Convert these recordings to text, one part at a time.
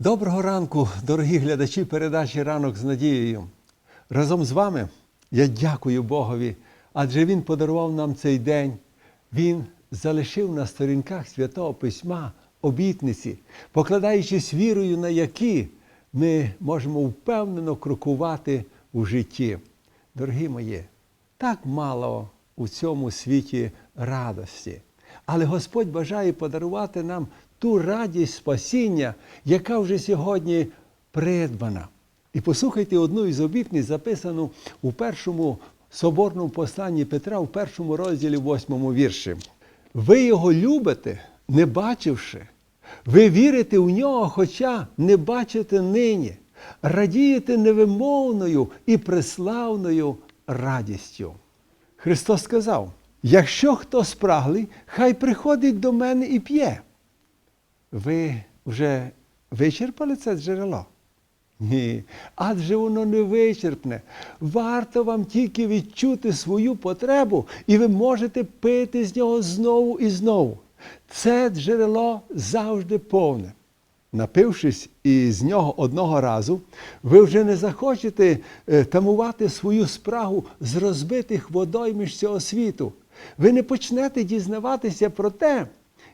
Доброго ранку, дорогі глядачі передачі Ранок з надією. Разом з вами я дякую Богові, адже Він подарував нам цей день. Він залишив на сторінках Святого Письма обітниці, покладаючись вірою, на які ми можемо впевнено крокувати у житті. Дорогі мої, так мало у цьому світі радості. Але Господь бажає подарувати нам ту радість спасіння, яка вже сьогодні придбана. І послухайте одну із обітниць, записану у першому соборному посланні Петра, у першому розділі, восьмому вірші. Ви його любите, не бачивши. Ви вірите в нього, хоча не бачите нині, радієте невимовною і преславною радістю. Христос сказав: якщо хто спраглий, хай приходить до мене і п'є. Ви вже вичерпали це джерело? Ні, адже воно не вичерпне. Варто вам тільки відчути свою потребу, і ви можете пити з нього знову і знову. Це джерело завжди повне. Напившись із нього одного разу, ви вже не захочете е, тамувати свою спрагу з розбитих водойміж цього світу. Ви не почнете дізнаватися про те,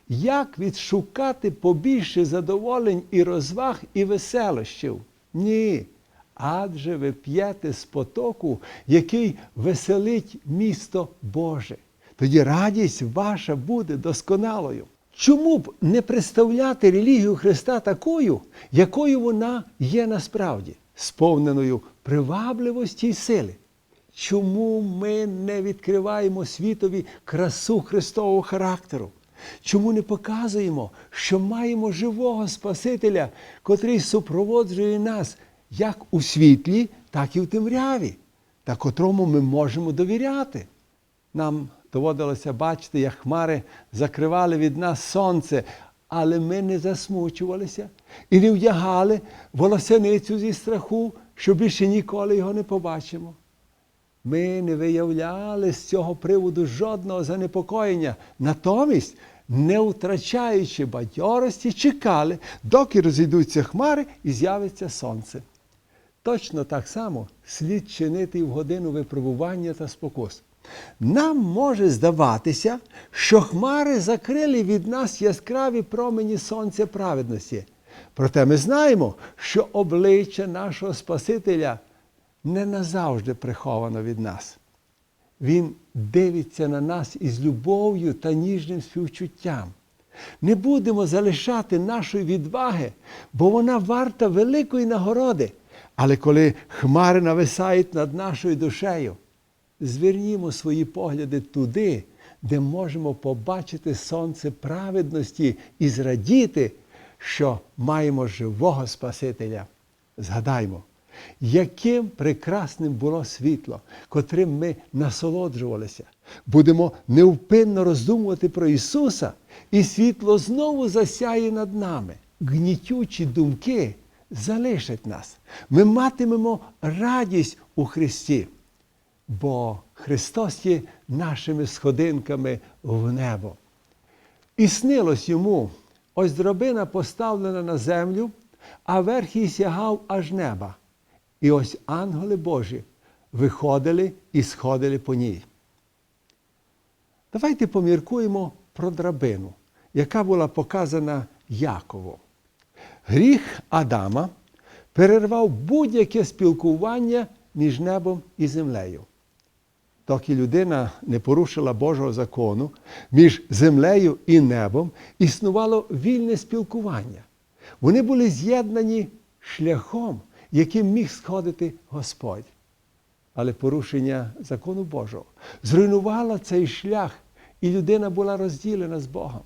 як відшукати побільше задоволень і розваг і веселощів. Ні. Адже ви п'єте з потоку, який веселить місто Боже. Тоді радість ваша буде досконалою. Чому б не представляти релігію Христа такою, якою вона є насправді, сповненою привабливості й сили? Чому ми не відкриваємо світові красу Христового характеру? Чому не показуємо, що маємо живого Спасителя, котрий супроводжує нас як у світлі, так і в темряві, та котрому ми можемо довіряти? Нам доводилося бачити, як хмари закривали від нас сонце, але ми не засмучувалися і не вдягали волосяницю зі страху, що більше ніколи його не побачимо. Ми не виявляли з цього приводу жодного занепокоєння. Натомість, не втрачаючи бадьорості, чекали, доки розійдуться хмари і з'явиться сонце. Точно так само слід чинити в годину випробування та спокус. Нам може здаватися, що хмари закрили від нас яскраві промені сонця праведності. Проте ми знаємо, що обличчя нашого Спасителя не назавжди приховано від нас. Він дивиться на нас із любов'ю та ніжним співчуттям. Не будемо залишати нашої відваги, бо вона варта великої нагороди. Але коли хмари нависають над нашою душею, звернімо свої погляди туди, де можемо побачити сонце праведності і зрадіти, що маємо живого Спасителя. Згадаймо, яким прекрасним було світло, котрим ми насолоджувалися. Будемо невпинно роздумувати про Ісуса, і світло знову засяє над нами. Гнітючі думки залишать нас. Ми матимемо радість у Христі, бо Христос є нашими сходинками в небо. І снилось йому, ось драбина поставлена на землю, а верх її сягав аж неба. І ось ангели Божі виходили і сходили по ній. Давайте поміркуємо про драбину, яка була показана Якову. Гріх Адама перервав будь-яке спілкування між небом і землею. Доки людина не порушила Божого закону, між землею і небом існувало вільне спілкування. Вони були з'єднані шляхом, яким міг сходити Господь. Але порушення закону Божого зруйнувало цей шлях, і людина була розділена з Богом.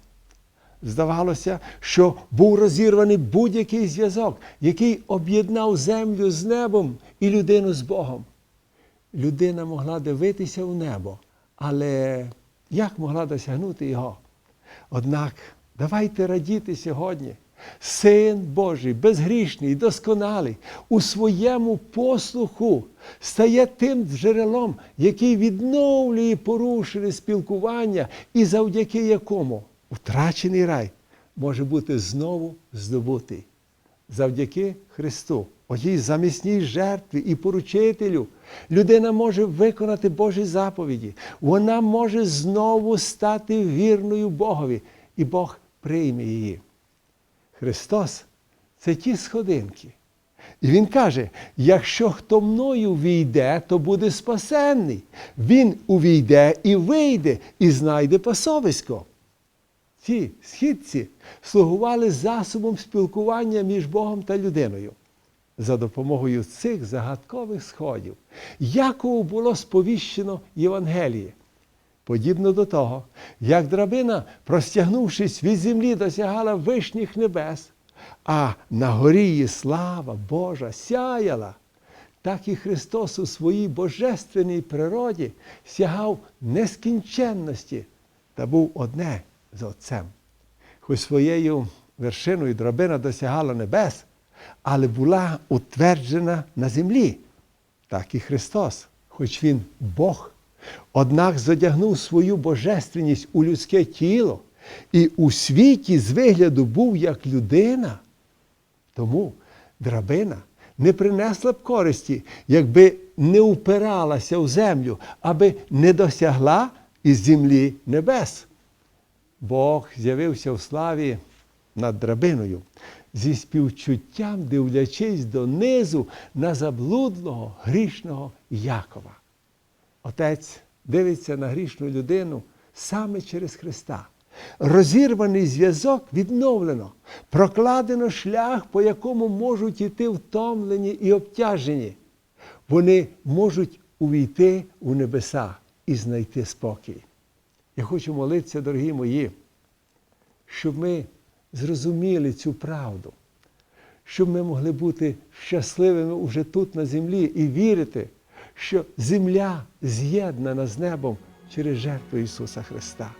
Здавалося, що був розірваний будь-який зв'язок, який об'єднав землю з небом і людину з Богом. Людина могла дивитися в небо, але як могла досягнути його? Однак давайте радіти сьогодні. Син Божий, безгрішний, досконалий, у своєму послуху стає тим джерелом, який відновлює порушене спілкування, і завдяки якому втрачений рай може бути знову здобутий. завдяки Христу, отій замісній жертві і поручителю, людина може виконати Божі заповіді. Вона може знову стати вірною Богові, і Бог прийме її. Христос це ті сходинки. І Він каже: якщо хто мною війде, то буде спасенний. Він увійде і вийде, і знайде пасовисько. Ці східці слугували засобом спілкування між Богом та людиною. За допомогою цих загадкових сходів Якову було сповіщено Євангеліє. Подібно до того, як драбина, простягнувшись від землі, досягала вишніх небес, а на горі її слава Божа сяяла, так і Христос у своїй божественній природі сягав нескінченності та був одне з Отцем. Хоч своєю вершиною драбина досягала небес, але була утверджена на землі. Так і Христос, хоч Він Бог, однак задягнув свою божественність у людське тіло і у світі з вигляду був як людина. Тому драбина не принесла б користі, якби не упиралася в землю, аби не досягла із землі небес. Бог з'явився в славі над драбиною зі співчуттям, дивлячись донизу на заблудлого грішного Якова. Отець дивиться на грішну людину саме через Христа. Розірваний зв'язок відновлено, прокладено шлях, по якому можуть іти втомлені і обтяжені. Вони можуть увійти у небеса і знайти спокій. Я хочу молитися, дорогі мої, щоб ми зрозуміли цю правду, щоб ми могли бути щасливими уже тут на землі і вірити, що земля з'єднана з небом через жертву Ісуса Христа.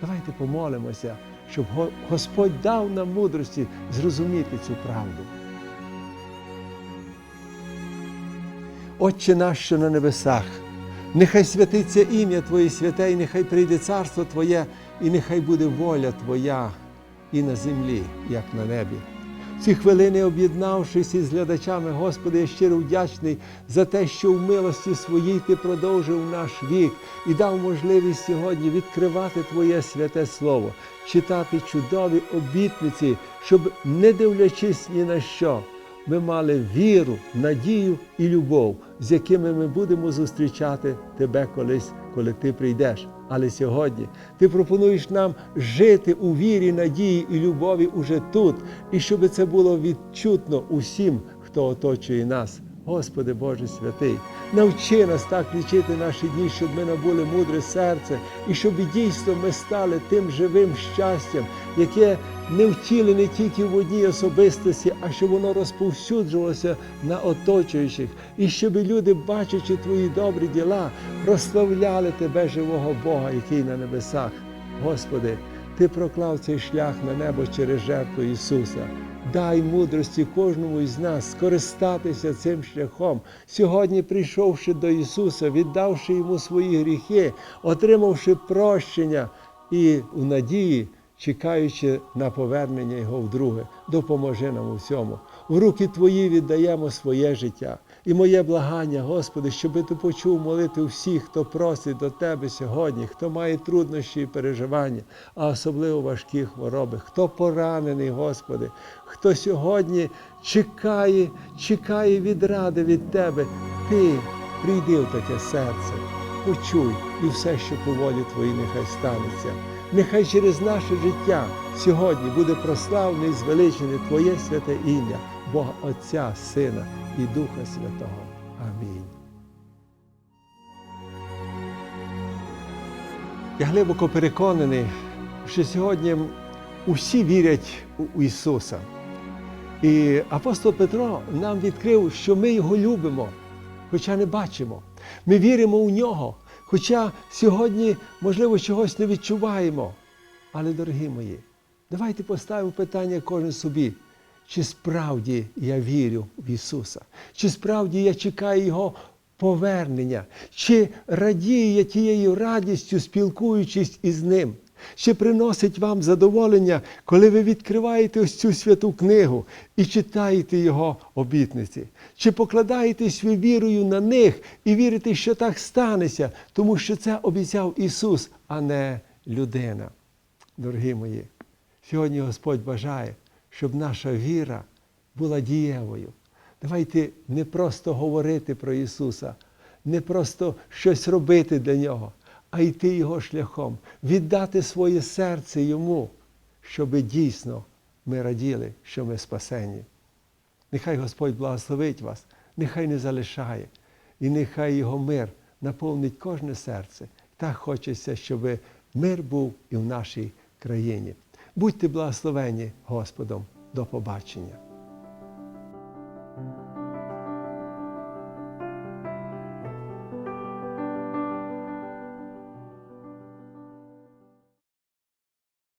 Давайте помолимося, щоб Господь дав нам мудрості зрозуміти цю правду. Отче наш, що на небесах, нехай святиться ім'я Твоє святе, і нехай прийде царство Твоє, і нехай буде воля Твоя і на землі, як на небі. Ці хвилини, об'єднавшись із глядачами, Господи, я щиро вдячний за те, що в милості своїй Ти продовжив наш вік і дав можливість сьогодні відкривати Твоє святе Слово, читати чудові обітниці, щоб, не дивлячись ні на що, ми мали віру, надію і любов, з якими ми будемо зустрічати Тебе колись, коли Ти прийдеш. Але сьогодні ти пропонуєш нам жити у вірі, надії і любові уже тут, і щоб це було відчутно усім, хто оточує нас. Господи Боже святий, навчи нас так лічити наші дні, щоб ми набули мудре серце, і щоб дійсно ми стали тим живим щастям, яке не втілене тільки в одній особистості, а щоб воно розповсюджувалося на оточуючих, і щоб люди, бачачи твої добрі діла, прославляли Тебе, живого Бога, який на небесах. Господи, Ти проклав цей шлях на небо через жертву Ісуса. Дай мудрості кожному із нас скористатися цим шляхом, сьогодні, прийшовши до Ісуса, віддавши Йому свої гріхи, отримавши прощення і в надії, чекаючи на повернення Його вдруге, допоможи нам у всьому. В руки Твої віддаємо своє життя. І моє благання, Господи, щоби Ти почув молити всіх, хто просить до Тебе сьогодні, хто має труднощі і переживання, а особливо важкі хвороби, хто поранений, Господи, хто сьогодні чекає, чекає відради від Тебе. Ти прийди в таке серце, почуй і все, що по волі Твоїй, нехай станеться. Нехай через наше життя сьогодні буде прославне і звеличене Твоє святе ім'я, Бога Отця, Сина і Духа Святого. Амінь. Я глибоко переконаний, що сьогодні усі вірять у Ісуса. І апостол Петро нам відкрив, що ми Його любимо, хоча не бачимо. Ми віримо у нього, хоча сьогодні, можливо, чогось не відчуваємо. Але, дорогі мої, давайте поставимо питання кожен собі. Чи справді я вірю в Ісуса? Чи справді я чекаю Його повернення? Чи радію я тією радістю, спілкуючись із Ним? Чи приносить вам задоволення, коли ви відкриваєте ось цю святу книгу і читаєте його обітниці? Чи покладаєтесь ви вірою на них і вірите, що так станеться, тому що це обіцяв Ісус, а не людина? Дорогі мої, сьогодні Господь бажає, щоб наша віра була дієвою. Давайте не просто говорити про Ісуса, не просто щось робити для Нього, а йти Його шляхом, віддати своє серце Йому, щоб дійсно ми раділи, що ми спасені. Нехай Господь благословить вас, нехай не залишає, і нехай Його мир наповнить кожне серце. Так хочеться, щоб мир був і в нашій країні. Будьте благословені Господом. До побачення.